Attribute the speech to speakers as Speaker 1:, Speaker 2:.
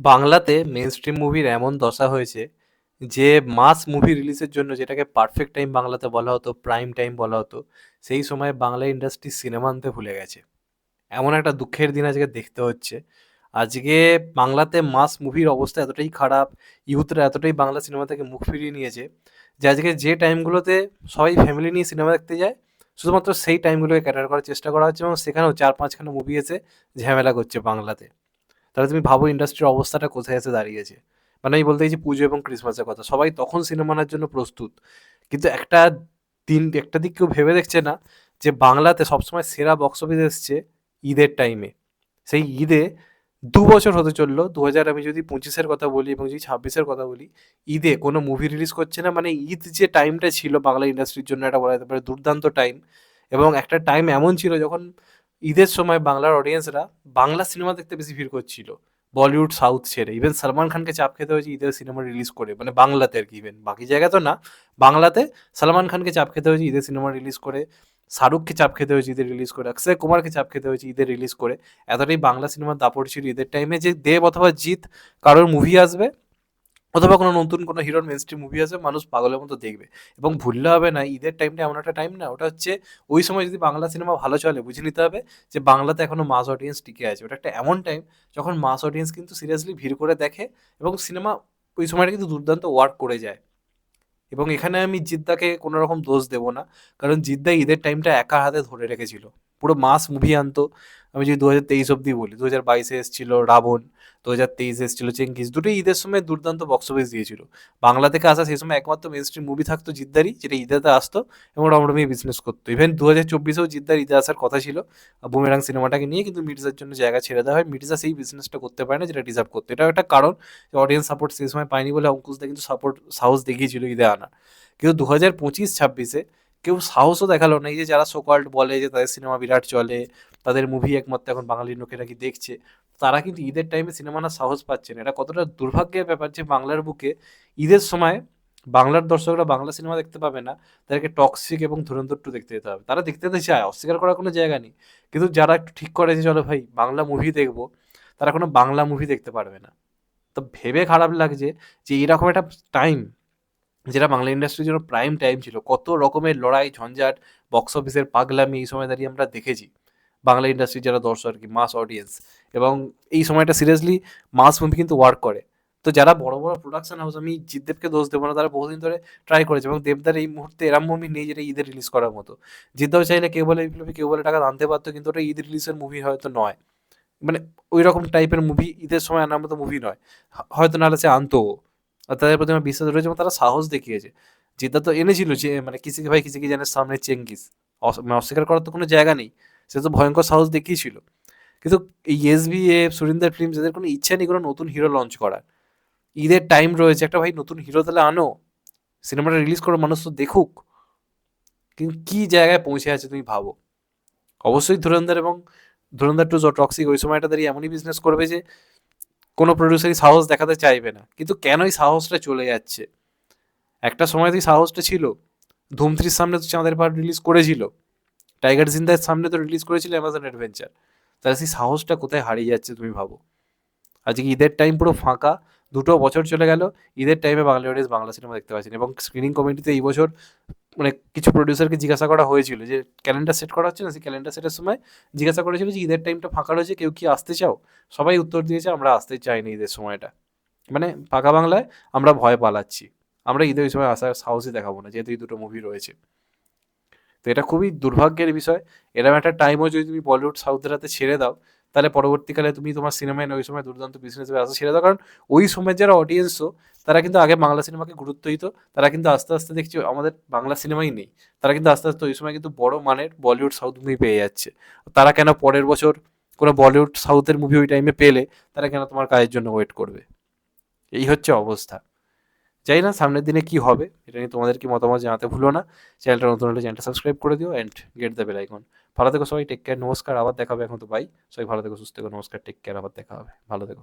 Speaker 1: বাংলাতে main stream মুভির এমন দশা হয়েছে যে মাস মুভি রিলিজের জন্য যেটাকে পারফেক্ট টাইম বাংলাতে বলা হতো প্রাইম টাইম বলা হতো, সেই সময় বাংলা ইন্ডাস্ট্রি সিনেমা আনতে ভুলে গেছে। এমন একটা দুঃখের দিন আজকে দেখতে হচ্ছে। আজকে বাংলাতে মাস মুভির অবস্থা এতটাই খারাপ ইউথরা এতটাই বাংলা সিনেমা থেকে মুখ ফিরিয়ে নিয়েছে যে আজকে যে টাইমগুলোতে সবাই ফ্যামিলি নিয়ে সিনেমা দেখতে যায়, শুধুমাত্র সেই টাইমগুলোকে ক্যাটার করার চেষ্টা করা হচ্ছে এবং সেখানেও চার পাঁচখানা মুভি এসে ঝামেলা করছে বাংলাতে। তাহলে তুমি ভাবো ইন্ডাস্ট্রির অবস্থাটা কোথায় এসে দাঁড়িয়েছে। মানে আমি বলতে চাইছি পুজো এবং ক্রিসমাসের কথা। সবাই তখন সিনেমা আনার জন্য প্রস্তুত। কিন্তু একটা দিন, একটা দিক কেউ ভেবে দেখছে না যে বাংলাতে সবসময় সেরা বক্স অফিস এসছে ঈদের টাইমে সেই ঈদে দু বছর হতে চলল। দু হাজার আমি যদি পঁচিশের কথা বলি এবং যদি ছাব্বিশের কথা বলি, ঈদে কোনো মুভি রিলিজ করছে না। মানে ঈদ যে টাইমটা ছিল বাংলা ইন্ডাস্ট্রির জন্য একটা বলা যেতে পারে দুর্দান্ত টাইম এবং একটা টাইম এমন ছিল যখন ঈদের সময় বাংলার অডিয়েন্সরা বাংলা সিনেমা দেখতে বেশি ভিড় করছিল। বলিউড, সাউথ ছেড়ে। ইভেন সালমান খানকে চাপ খেতে হয়েছে ঈদের সিনেমা রিলিজ করে। মানে বাংলাতে আর কি ইভেন বাকি জায়গা তো না। বাংলাতে সালমান খানকে চাপ খেতে হয়েছে ঈদের সিনেমা রিলিজ করে। শাহরুখকে চাপ খেতে হয়েছে ঈদের রিলিজ করে। অক্ষয় কুমারকে চাপ খেতে হয়েছে ঈদের রিলিজ করে। এতটাই বাংলা সিনেমার দাপড় ছিল ঈদের টাইমে যে দেব অথবা জিৎ কারোর মুভি আসবে অথবা কোনো নতুন কোনো হিরোর মেন স্ট্রিম মুভি আছে, মানুষ পাগলের মতো দেখবে। এবং ভুললে হবে না, ঈদের টাইমটা এমন একটা টাইম না, ওটা হচ্ছে ওই সময় যদি বাংলা সিনেমা ভালো চলে, বুঝে নিতে হবে যে বাংলাতে এখনও মাস অডিয়েন্স টিকে আছে। ওটা একটা এমন টাইম যখন মাস অডিয়েন্স কিন্তু সিরিয়াসলি ভিড় করে দেখে এবং সিনেমা ওই সময়টা কিন্তু দুর্দান্ত ওয়ার্ক করে যায়। এবং এখানে আমি জিদ্দাকে কোনো রকম দোষ দেবো না, কারণ জিদ্দা ঈদের টাইমটা একা হাতে ধরে রেখেছিল। পুরো মাস মুভি আনতো। আমি যদি দু হাজার তেইশ অব্দি বলি দু হাজার বাইশে এসেছিল রাবণ দু হাজার তেইশে এসেছিল চেঙ্কিস দুটোই ঈদের সময় দুর্দান্ত বক্স অফিস দিয়েছিল। বাংলা থেকে আসা সেই সময় একমাত্র মেন স্ট্রিম মুভি থাকতো জিদ্দারই যেটা ঈদেতে আসতো এবং রমরমি বিজনেস করতো। ইভেন দু হাজার চব্বিশেও জিদ্দার ঈদে আসার কথা ছিল বুমেরাং সিনেমাটাকে নিয়ে কিন্তু মির্জার জন্য জায়গা ছেড়ে দেওয়া হয়। মির্জা সেই বিজনেসটা করতে পারে না, যেটা ডিজার্ভ করতো। এটাও একটা কারণ যে অডিয়েন্স সাপোর্ট সেই সময় পায়নি বলে অঙ্কুশদা কিন্তু সাপোর্ট সাহস দেখিয়েছিল ঈদে আনা। কিন্তু দু হাজার পঁচিশ ছাব্বিশে কেউ সাহসও দেখাল না। এই যে যারা সোকল্ড বলে যে তাদের সিনেমা বিরাট চলে, তাদের মুভি একমাত্র এখন বাঙালির লোকে নাকি দেখছে, তারা কিন্তু ঈদের টাইমে সিনেমা না সাহস পাচ্ছে না। এটা কতটা দুর্ভাগ্যের ব্যাপার যে বাংলার বুকে ঈদের সময় বাংলার দর্শকরা বাংলা সিনেমা দেখতে পাবে না, তাদেরকে টক্সিক এবং ধুরন্ধর টু দেখতে যেতে হবে। তারা দেখতে তো চায়, অস্বীকার করার কোনো জায়গা নেই। কিন্তু যারা একটু ঠিক করে যে, চলো ভাই, বাংলা মুভি দেখব, তারা কোনো বাংলা মুভি দেখতে পারবে না। তো ভেবে খারাপ লাগছে যে এরকম একটা টাইম যেটা বাংলা ইন্ডাস্ট্রির জন্য প্রাইম টাইম ছিল, কত রকমের লড়াই, ঝঞ্ঝাট বক্স অফিসের পাগলামি এই সময় দাঁড়িয়ে আমরা দেখেছি বাংলা ইন্ডাস্ট্রির যারা দর্শক আর কি মাস অডিয়েন্স এবং এই সময়টা সিরিয়াসলি মাস মুভি কিন্তু ওয়ার্ক করে। তো যারা বড় বড় প্রোডাকশন হাউস আমি জিতদেবকে দোষ দেবো না, তারা বহুদিন ধরে ট্রাই করেছে এবং দেবদার এই মুহূর্তে এরম মুভি নেই যেটা ঈদের রিলিজ করার মতো। জিতদাও চাইলে কেউ বলে বিপ্লবী কেউ বলে টাকা আনতে পারতো কিন্তু ওটা ঈদ রিলিজের মুভি হয়তো নয়। মানে ওই রকম টাইপের মুভি ঈদের সময় আনার মতো মুভি নয়। হয়তো নাহলে সে আনতো তাদের প্রতি আমার বিশ্বাস রয়েছে এবং তারা সাহস দেখিয়েছে। জিদ্দা তো এনেছিল যে মানে কিসিকে ভাই, কিসিকে জানের সামনে চেঙ্গিস। মানে অস্বীকার করার তো কোনো জায়গা নেই। সে তো ভয়ঙ্কর সাহস দেখিয়েছিল। কিন্তু এই S B A Surinder films এদের কোনো ইচ্ছা নেই কোনো নতুন হিরো লঞ্চ করার। ঈদের টাইম রয়েছে। একটা ভাই নতুন হিরো তাহলে আনো। সিনেমাটা রিলিজ করো, মানুষ তো দেখুক। কিন্তু কী জায়গায় পৌঁছে আছে তুমি ভাবো? অবশ্যই ধুরন্ধর এবং ধুরন্ধর টু জ টক্সিক ওই সময়টা দাঁড়িয়ে এমনই বিজনেস করবে যে কোনো প্রডিউসারই সাহস দেখাতে চাইবে না। কিন্তু কেনই সাহসটা চলে যাচ্ছে? একটা সময় তুই সাহসটা ছিল। ধুমথ্রির সামনে তো চাঁদের পাহাড় রিলিজ করেছিল। টাইগার জিন্দার সামনে তো রিলিজ করেছিল অ্যামাজন অ্যাডভেঞ্চার তাহলে সেই সাহসটা কোথায় হারিয়ে যাচ্ছে তুমি ভাবো? আজকে ঈদের টাইম পুরো ফাঁকা। দুটো বছর চলে গেল। ঈদের টাইমে বাংলা অডিয়েন্স বাংলা সিনেমা দেখতে পাচ্ছেন এবং স্ক্রিনিং কমিটিতে এই বছর মানে কিছু প্রডিউসারকে জিজ্ঞাসা করা হয়েছিল যে ক্যালেন্ডার সেট করা হচ্ছে না? সেই ক্যালেন্ডার সেটের সময় জিজ্ঞাসা করেছিল যে, ঈদের টাইমটা ফাঁকা রয়েছে, কেউ কি আসতে চাও? সবাই উত্তর দিয়েছে, আমরা আসতে চাই না ঈদের সময়টা। মানে ফাঁকা বাংলায় আমরা ভয় পালাচ্ছি। আমরা ঈদের ওই সময় আসার সাহসই দেখাবো না, যেহেতু এই দুটো মুভি রয়েছে। তো এটা খুবই দুর্ভাগ্যের বিষয়। এরকম একটা টাইমও যদি তুমি বলিউড সাউথের ছেড়ে দাও তাহলে পরবর্তীকালে তুমি তোমার সিনেমায় ওই সময় দুর্দান্ত বিজনেস আসা। ছেড়ে দাও কারণ ওই সময়ের যারা অডিয়েন্সও তারা কিন্তু আগে বাংলা সিনেমাকে গুরুত্ব দিত। তারা কিন্তু আস্তে আস্তে দেখছি আমাদের বাংলা সিনেমাই নেই। তারা কিন্তু আস্তে আস্তে ওই সময় কিন্তু বড় মানের বলিউড সাউথ মুভি পেয়ে যাচ্ছে। তারা কেন পরের বছর কোনো বলিউড সাউথের মুভি ওই টাইমে পেলে, তারা কেন তোমার কাজের জন্য ওয়েট করবে? এই হচ্ছে অবস্থা। জানি না, সামনের দিনে কি হবে, এটা নিয়ে তোমাদেরকে মতামত জানাতে ভুলো না। চ্যানেলটা নতুন হলে চ্যানেলটা সাবস্ক্রাইব করে দিও and get the bell icon ভালো থেকো সবাই টেক কেয়ার নমস্কার, আবার দেখাবে এখন তো বাই সবাই ভালো থেকো, সুস্থ থেকো, নমস্কার টেক কেয়ার আবার দেখা হবে। ভালো থেকো।